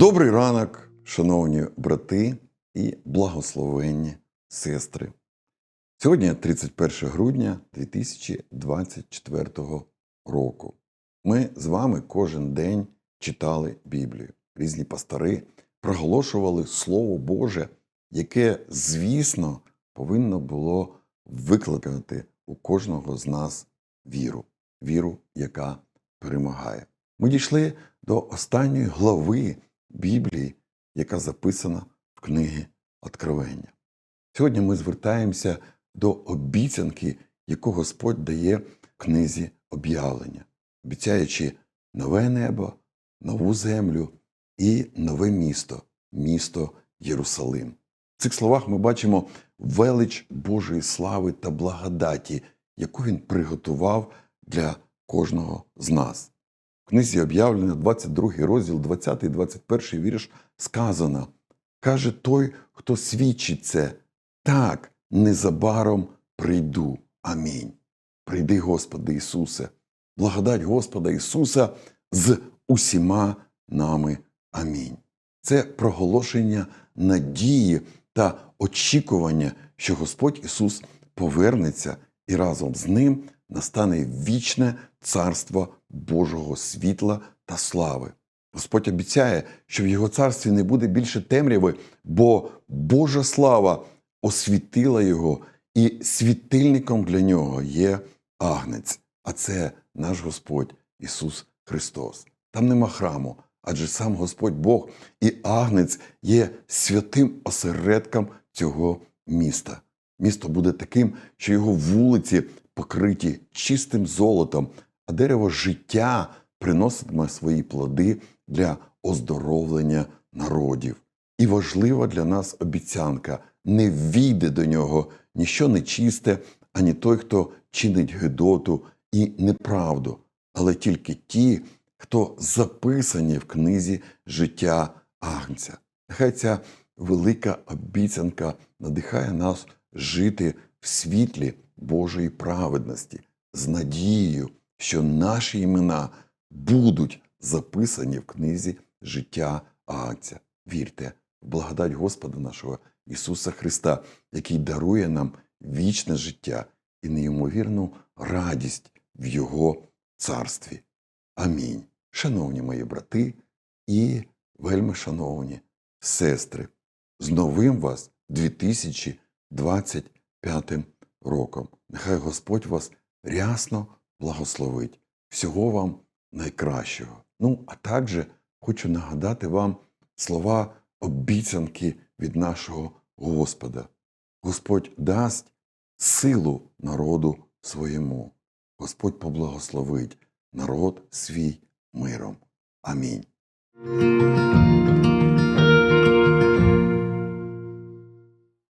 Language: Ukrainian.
Добрий ранок, шановні брати і благословенні сестри. Сьогодні 31 грудня 2024 року. Ми з вами кожен день читали Біблію. Різні пастори проголошували Слово Боже, яке, звісно, повинно було викликати у кожного з нас віру, віру, яка перемагає. Ми дійшли до останньої глави Біблії, яка записана в книгі Откровення. Сьогодні ми звертаємося до обіцянки, яку Господь дає в книзі об'явлення, обіцяючи нове небо, нову землю і нове місто, місто Єрусалим. В цих словах ми бачимо велич Божої слави та благодаті, яку він приготував для кожного з нас. Книзі об'явлення, 22 розділ, 20 і 21 вірш сказано: каже той, хто свідчить це, так, незабаром прийду. Амінь. Прийди, Господи Ісусе, благодать Господа Ісуса з усіма нами. Амінь. Це проголошення надії та очікування, що Господь Ісус повернеться і разом з ним настане вічне царство Божого світла та слави. Господь обіцяє, що в Його царстві не буде більше темряви, бо Божа слава освітила його, і світильником для нього є агнець, а це наш Господь Ісус Христос. Там нема храму, адже сам Господь Бог і агнець є святим осередком цього міста. Місто буде таким, що його вулиці покриті чистим золотом, а дерево життя приноситиме свої плоди для оздоровлення народів. І важлива для нас обіцянка не війде до нього ніщо нечисте, ані той, хто чинить гидоту і неправду, але тільки ті, хто записані в книзі життя Агнця. Нехай ця велика обіцянка надихає нас жити в світлі Божої праведності з надією, що наші імена будуть записані в книзі життя Агнця. Вірте в благодать Господа нашого Ісуса Христа, який дарує нам вічне життя і неймовірну радість в Його царстві. Амінь. Шановні мої брати і вельми шановні сестри, з новим вас 2025 роком. Нехай Господь вас рясно благословить. Всього вам найкращого. Ну, а також хочу нагадати вам слова обіцянки від нашого Господа. Господь дасть силу народу своєму. Господь поблагословить народ свій миром. Амінь.